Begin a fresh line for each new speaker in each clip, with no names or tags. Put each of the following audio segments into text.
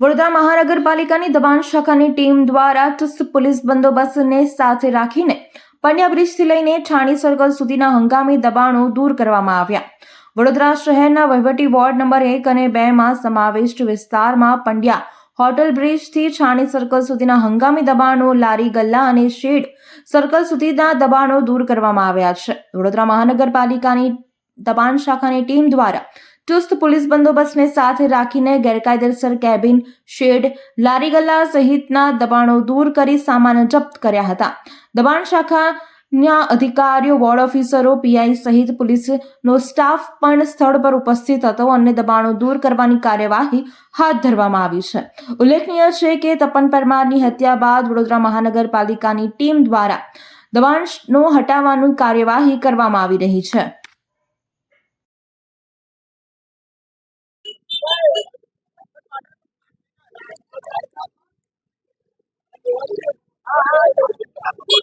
વડોદરા મહાનગરપાલિકાની દબાણ શાખાની ટીમ દ્વારા ચુસ્ત પોલીસ બંદોબસ્તને સાથે રાખીને પંડ્યા બ્રિજથી લઈને છાણી સર્કલ સુધીના હંગામી દબાણો દૂર કરવામાં આવ્યા. વડોદરા શહેરના વહીવટી વોર્ડ નંબર એક અને બે માં સમાવિષ્ટ વિસ્તારમાં પંડ્યા હોટલ બ્રિજથી છાણી સર્કલ સુધીના હંગામી દબાણો લારી ગલ્લા અને શેડ સર્કલ સુધીના દબાણો દૂર કરવામાં આવ્યા છે. વડોદરા મહાનગરપાલિકાની દબાણ શાખાની ટીમ દ્વારા ચુસ્ત પોલીસ બંદોબસ્તને સાથે રાખીને ગેરકાયદેસર કેબિન, શેડ લારી ગલ્લા સહિતના દબાણો દૂર કરી સામાન જપ્ત કર્યા હતા. દબાણ શાખાના અધિકારીઓ, વોર્ડ ઓફિસરો, પીઆઈ સહિત પોલીસનો સ્ટાફ પણ સ્થળ પર ઉપસ્થિત હતો. અને દબાણો દૂર કરવાની કાર્યવાહી હાથ ધરવામાં આવી છે. ઉલ્લેખનીય છે કે તપન પરમારની હત્યા બાદ વડોદરા મહાનગરપાલિકાની ટીમ દ્વારા દબાણનો હટાવવાની કાર્યવાહી કરવામાં આવી રહી છે.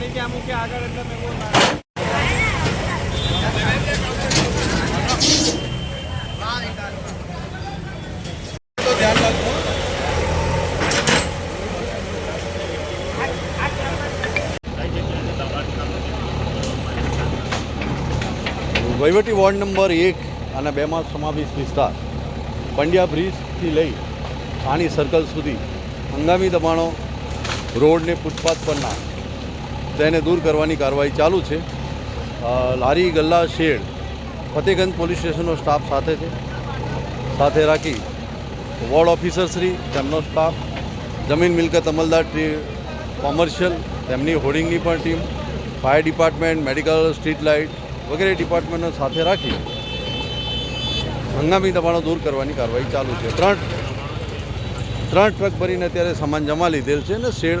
ગાડી ત્યાં મૂકે આગળ એટલે મેં બોલ
વહીવટી વોર્ડ નંબર એક અને બેમાં સમાવેશ વિસ્તાર. પંડ્યા બ્રિજથી લઈ આની સર્કલ સુધી હંગામી દબાણો રોડને ફૂટપાથ પરના તેને દૂર કરવાની કાર્યવાહી ચાલુ છે. લારી ગલ્લા શેડ, ફતેગંજ પોલીસ સ્ટેશનનો સ્ટાફ સાથે છે. સાથે રાખી વોર્ડ ઓફિસર શ્રી, તેમનો સ્ટાફ, જમીન મિલકત અમલદાર કોમર્શિયલ, તેમની હોર્ડિંગની પણ team, fire department, medical, street light વગેરે ડિપાર્ટમેન્ટને સાથે રાખી હંગામી દબાણો દૂર કરવાની કાર્યવાહી ચાલુ છે. ત્રણ ત્રણ ટ્રક ભરીને અત્યારે સામાન જમા લીધેલ છે અને શેડ